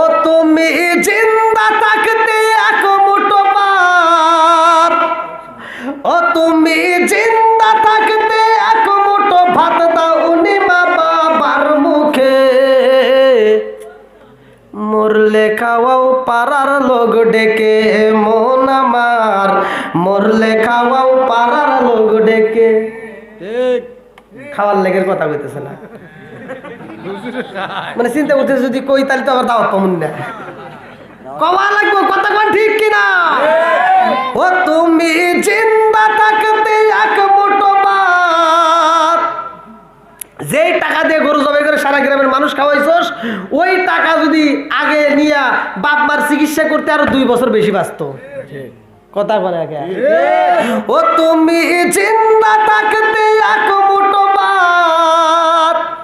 ও তুমি জিন্দা থাকতে এক মুঠো ভাত। ও তুমি জিন্দা থাকতে এক মুঠো ভাত দাও উনি বাবার মুখে। মরলে খাওয়াও পাড়ার লোক ডেকে মন আমার। মরলে খাওয়াও পাড়ার লোক ডেকে। খাওয়ার লেগের কথা কইতেছে না। মানে চিন্তা করতেছে যদি কই তাহলে তো আবার দাওয়াত পামুন না। কওয়া লাগবো কথা কোন ঠিক কিনা? ও তুমি জিন্দা থাকতে এক মুঠো ভাত। যেই টাকা দিয়ে গরু জবাই করে সারা গ্রামের মানুষ খাওয়াইছস ওই টাকা যদি আগে নিয়া বাপ মার চিকিৎসা করতে আরও দুই বছর বেশি বাঁচত। কথা বলে আগে ও তুমি জিন্দা থাকতে এক মুঠো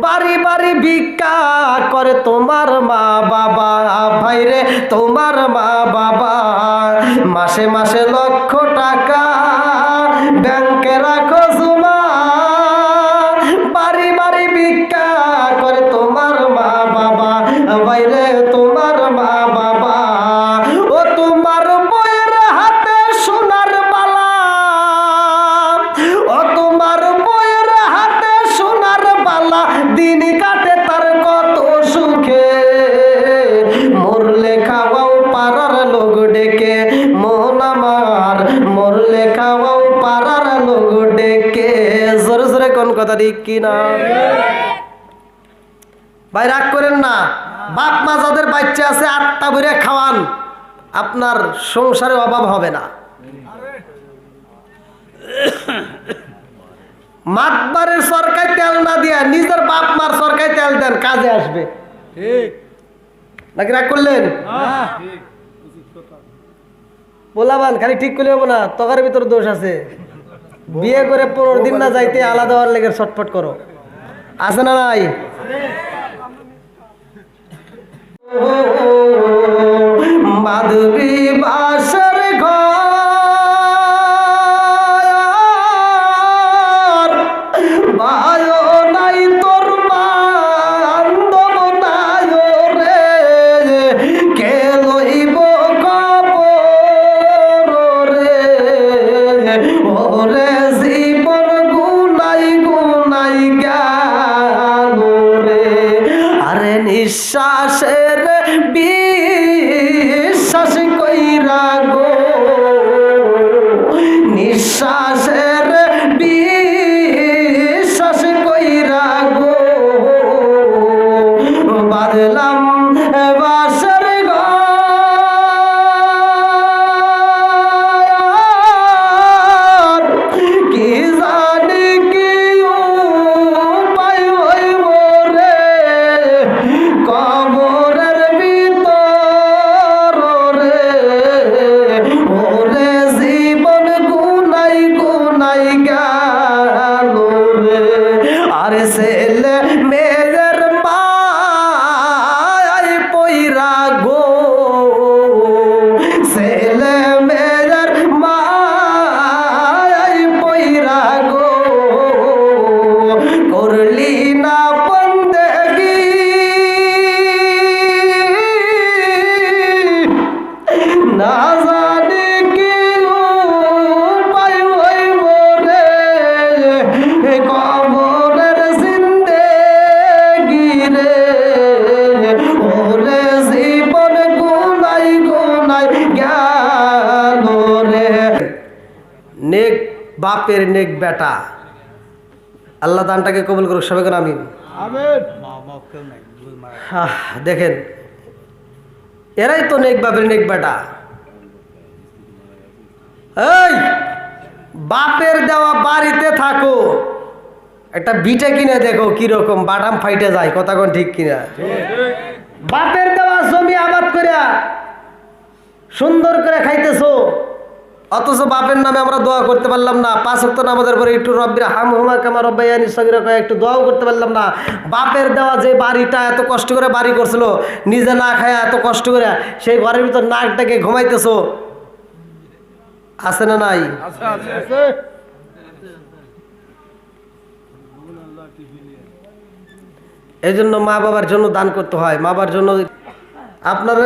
বাড়ি বাড়ি ভিক্ষা করে তোমার মা বাবা। ভাই রে তোমার মা বাবা। মাসে মাসে লক্ষ টাকা ব্যাংকে রাখো ঠিক কিনা ভাই রাগ করেন না। বাপ মা যাদের বাচ্চা আছে আটটা বেড়ে খাওয়ান। আপনার সংসারে অভাব হবে না। মাতবারের সরকার তেল না দিয়া নিজের বাপ মার সরকার তেল দেন কাজে আসবে। ঠিক। নাকি রাগ করলেন? বলাবান খালি ঠিক করলে হব না তকার ভিতর দোষ আছে। বিয়ে করে পনেরো দিন না যাইতে আলাদা হওয়ার লেগে ছটফট করো। আছে না নাই? মাধবী বাসর নেক বাপের নেক বেটা। আল্লাহ দানটাকে কবুল করুক সবাই করে আমিন। আমেন। মা মাফ কেউ নাই দুই মা আহ, দেখেন এরাই তো নেক বাপের নেক বেটা। এই বাপের দেওয়া বাড়িতে থাকো। একটা বিটে কিনে দেখো কীরকম বাটাম ফাইটে যায় কথা কোন ঠিক কিনা? বাপের দেওয়া জমি আবাদ করে সুন্দর করে খাইতেছো। অথচ বাপের নামে আমরা দোয়া করতে পারলাম না। পাঁচ অক্ট নামাজের পরে একটু রব্বির হাম হুমা কামা রব্বাইয়ানি সগিরা কয়ে একটু দোয়াও করতে পারলাম না। বাপের দেওয়া যে বাড়িটা এত কষ্ট করে বাড়ি করছিল নিজে না খায় এত কষ্ট করে সেই ঘরের ভিতর নাকটাকে ঘুমাইতেছো। আছে না নাই? আছে আছে। আছে। এই জন্য মা বাবার জন্য দান করতে হয়। মা বাবার জন্য আপনারা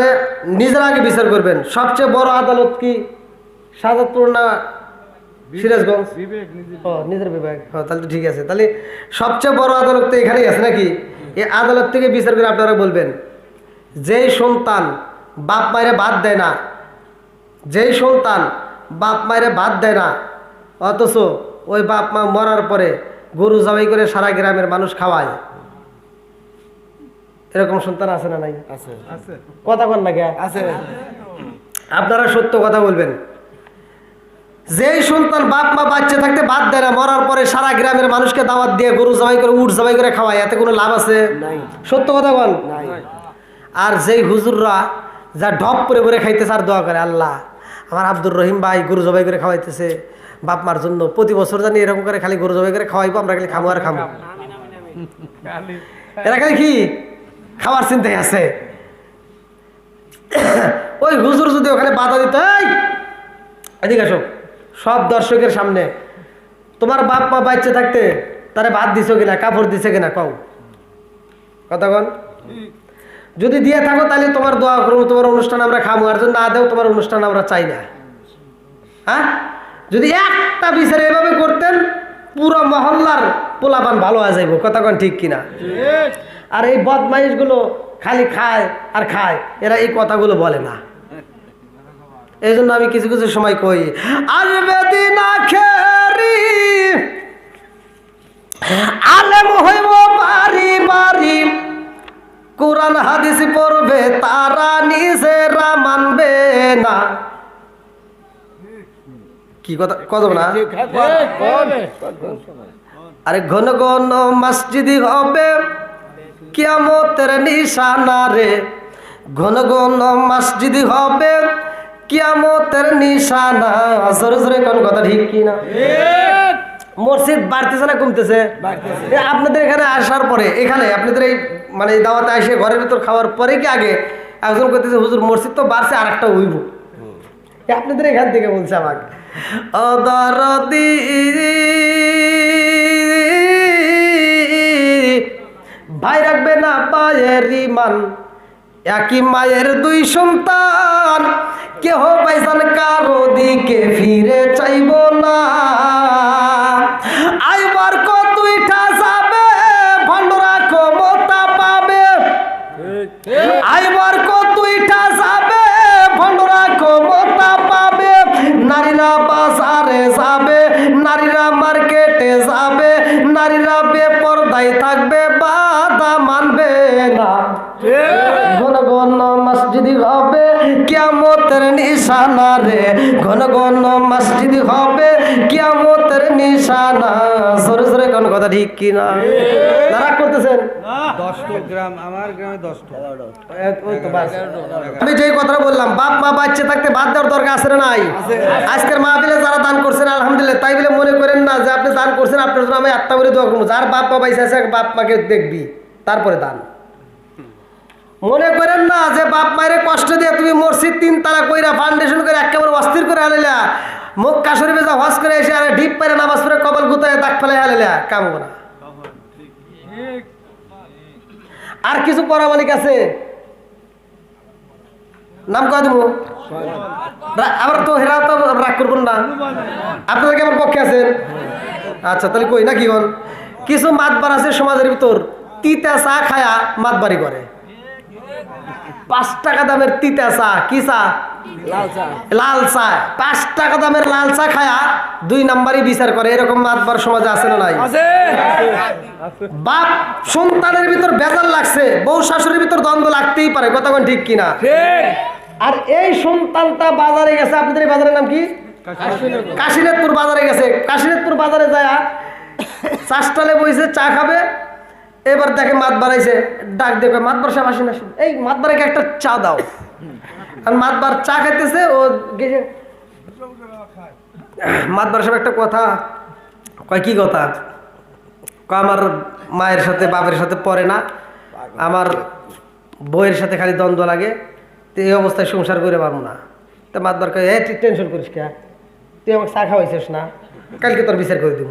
নিজের আগে বিচার করবেন। সবচেয়ে বড় আদালত কি? সাজাদপুর না সিরাজগঞ্জ? ও নিজের বিভাগ ও তাহলে তো ঠিক আছে। তাহলে সবচেয়ে বড় আদালত তো এখানেই আছে নাকি? এই আদালত থেকে বিচার করে আপনারা বলবেন। যেই সন্তান বাপ মায়ের বাদ দেয় না যেই সন্তান বাপ মায়ের বাদ দেয় না অথচ ওই বাপ মা মরার পরে গরু জবাই করে সারা গ্রামের মানুষ খাওয়ায় এরকম সন্তান আছে না নাই? আছে। কথা কন না কে? আছে। আপনারা সত্য কথা বলবেন। যেই সন্তান বাপ মা বাচ্চা থাকতে বাদ দেয় না মরার পরে সারা গ্রামের মানুষকে দাওয়াত দিয়ে গরু জবাই করে উঠ জবাই করে খাওয়ায় এতে কোনো লাভ আছে? সত্য কথা বল। আর যেই হুজুররা যা ঢপ করে করে খাইতেছে আর দোয়া করে আল্লাহ আমার আব্দুর রহিম ভাই গরু জবাই করে খাওয়াইতেছে বাপ মার জন্য প্রতি বছর জানি এরকম করে খালি গরু জবাই করে খাওয়াইবো আমরা খালি খাব আর খাব এরা খালি কি? খাওয়ার চিন্তায় আছে। ওই হুজুর যদি ওখানে বাধা দিত এদিকে আসো। সব দর্শকের সামনে। তোমার বাপ মা বাচ্চা থাকতে তারে ভাত দিছো কিনা কাপড় দিছে কিনা কও। কথা কন। যদি দিয়ে থাকো তাহলে তোমার দোয়া করব তোমার অনুষ্ঠান আমরা খামো আর যদি না দেও তোমার অনুষ্ঠান আমরা চাই না। হ্যাঁ? যদি একটা বিচার এভাবে করতেন পুরো মহল্লার পোলাপান ভালো হয়ে যাইব। কথা কন ঠিক কিনা? আর এই বদমাইশগুলো খালি খায় আর খায় এরা এই কথাগুলো বলে না। এই জন্য আমি কিছু কিছু সময় কই আসবে দিন আখেরি আলেম হইব বাড়ি বাড়ি। কোরআন হাদিস পড়বে, তারা নিজেরা মানবে না। কি কথা? কথা না? আরে ঘন ঘন মসজিদি হবে, কিয়ামতের নিশানা রে। ঘন ঘন মসজিদি হবে কিয়ামতের নিশানা। জোরে জোরে কোন কথা ঠিক কি না মসজিদ বাড়তেছে না কমতেছে? আপনাদের এখানে আসার পরে এখানে আপনাদের এই মানে দাওয়াতে এসে ঘরের ভিতর খাওয়ার পরে কি আগে একজন করতেছে হুজুর মসজিদ তো বাড়ছে আর একটা উইব এ আপনাদের এখান থেকে বলছে আমাকে অদরদি ভাই রাখবে না পায়ের ইমান একই মায়ের দুই সন্তান কেহ পাইসান কারও দিকে ফিরে চাইব না। আইবার কত উঠা যাবে ভণ্ডরা ক্ষমতা পাবে। আইবার কত উঠা যাবে ভণ্ডরা ক্ষমতা পাবে। নারীরা বাজারে যাবে নারীরা মার্কেটে যাবে নারীরা বেপরদায় থাকবে বাধা মানবে না। ঘন মসজিদ হবে কিয়ামতের নিশানা রে। ঘন ঘন মসজিদ হবে কিয়ামতের নিশানা। জোরে জোরে কোন কথা ঠিক কি না তারা করতেছেন। আমি যে কথা বললাম বাপ মা বাচ্চা থাকতে বাদ দেওয়ার দরকার আছে না নাই? আজকের মাহফিলে যারা দান করছেন আলহামদুলিল্লাহ তাই বলে মনে করেন না যে আপনি দান করছেন আপনার জন্য আমি আত্মা বলে দোয়া করব। যার বাপ মা বাইসে আছে বাপ মাকে দেখবি তারপরে দান। মনে করেন না যে বাপ মায়ের কষ্ট দিয়ে তুমি মসজিদ তিন তালা কইরা ফাউন্ডেশন করে একেবারে অস্থির করে আলাইলা মুখ কাশরি বেজা হস করে এসে আর ডিপ পারে নামাজ পড়ে কপাল গুতায় দাগ ফেলে আলাইলা কাম না। আর কিছু পরামালিক আছে? নাম কয় দেবো? আবার তো হেরা তো রাগ করবেন না। আপনাদের কেমন পক্ষে আছেন আচ্ছা তাহলে কই না কি হন কিছু মাতবার আছে সমাজের ভিতর। তিতা চা খায়া মাতবাড়ি করে। পাঁচ টাকা দামের তিতা চা কি চা? লাল চা। পাঁচ টাকা দামের লাল চা খায়া দুই নাম্বারই বিচার করে। এরকম মাতবার সমাজে আছে না নাই? বাপ সন্তানের ভিতর বেজাল লাগছে। বউ শাশুড়ির ভিতর দ্বন্দ্ব লাগতেই পারে। কোন ঠিক কিনা? আর এই সন্তানটা বাজারে গেছে আপনাদের এই বাজারের নাম কি? কাশীনাথপুর বাজারে গেছে। কাশীনাথপুর বাজারে যায় চাষটালে বইছে চা খাবে। এবার দেখে মাত বাড়াইছে, ডাক দেখে মাত বার সাহেব আসেন আসেন এই মাত বাড়াকে একটা চা দাও। আর মাতবার চা খাইতেছে, ও গেছে। মাতবার সাহেব একটা কথা, কয়, কি কথা? কয়, আমার মায়ের সাথে, বাপের সাথে পড়ে না। আমার বইয়ের সাথে খালি দ্বন্দ্ব লাগে। তো এই অবস্থায় সংসার করে পারব না। তা মাতবার কয় হ্যাঁ তুই টেনশন করিস কে? তুই আমাকে চা খাওয়াইছিস না? কালকে তোর বিচার করে দিব।